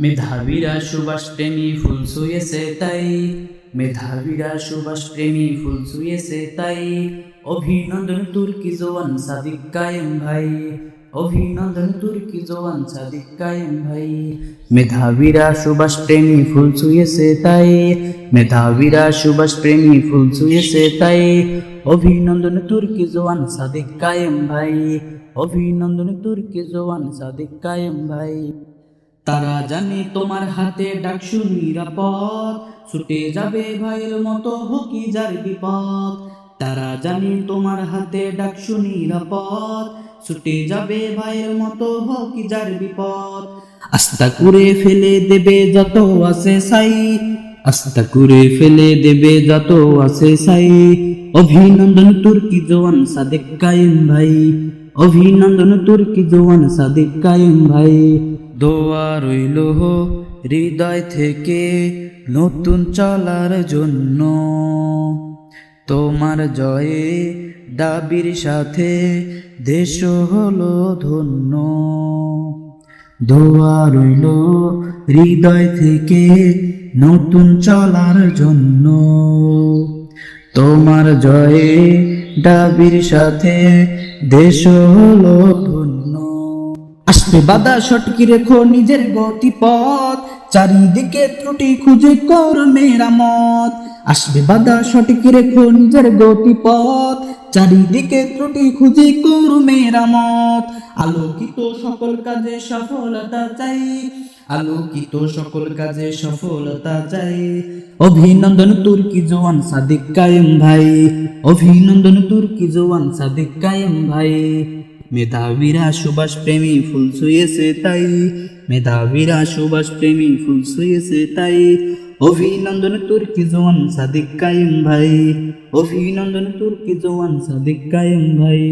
মেধাবীরা সুভাষ প্রেমী ফুল ছুঁয়েছে তাই। মেধাবীরা সুভাষ প্রেমী ফুল ছুঁয়েছে তাই। অভিনন্দন তুর্কি জওয়ান সাদিক কায়েম ভাই। অভিনন্দন তুর্কি জওয়ান সাদিক কায়েম ভাই। মেধাবীরা সুভাষ প্রেমী ফুল ছুঁয়েছে তাই। মেধাবীরা সুভাষ প্রেমী ফুল ছুঁয়েছে তাই। অভিনন্দন তুর্কি জওয়ান সাদিক কায়েম ভাই। অভিনন্দন তুর্কি জওয়ান সাদিক কায়েম ভাই। তারা জানে তোমার হাতে ডাকসু নিরাপদ। ছুটে যাবে ভাইয়ের মতো হকি যার বিপদ। তারা জানে তোমার হাতে ডাকসু নিরাপদ। ছুটে যাবে ভাইয়ের মতো হকি যার বিপদ। আস্তা করে ফেলে দেবে যত আছে সাই। আস্তা করে ফেলে দেবে যত আছে সাই। অভিনন্দন তুর্কি জোয়ান সাদেক কায়েম ভাই। অভিনন্দন তুর্কি জওয়ান সাদেক কায়েম ভাই। দোয়া রইল হৃদয় থেকে নতুন চলার জন্য। তোমার জয়ে দাবির সাথে দেশ হলো ধন্য। দোয়া রইল হৃদয় থেকে নতুন চলার জন্য। তোমার জয়ে ডাবির সাথে দেশ হলো ধন্য আসবে বাধা সটকি রেখো নিজের গতিপথ, চারিদিকে ত্রুটি খুঁজে কর মেরামত। আসবে বাধা সটকি রেখো নিজের গতিপথ, চারিদিকে ত্রুটি খুঁজে কর মেরামত। আলোকিত সকল কাজে সফলতা চাই আলোকিত সকল কাজে সফলতা চাই। অভিনন্দন তুর্কি জওয়ান সাদিক কায়েম ভাই। অভিনন্দন তুর্কি জওয়ান সাদিক কায়েম ভাই। মেধাবীরা সুভাষ প্রেমী ফুল ছুঁয়েছে তাই। মেধাবীরা সুভাষ প্রেমী ফুল ছুঁয়েছে তাই। অভিনন্দন তুর্কি জওয়ান সাদিক কায়েম ভাই। অভিনন্দন তুর্কি জওয়ান সাদিক কায়েম ভাই।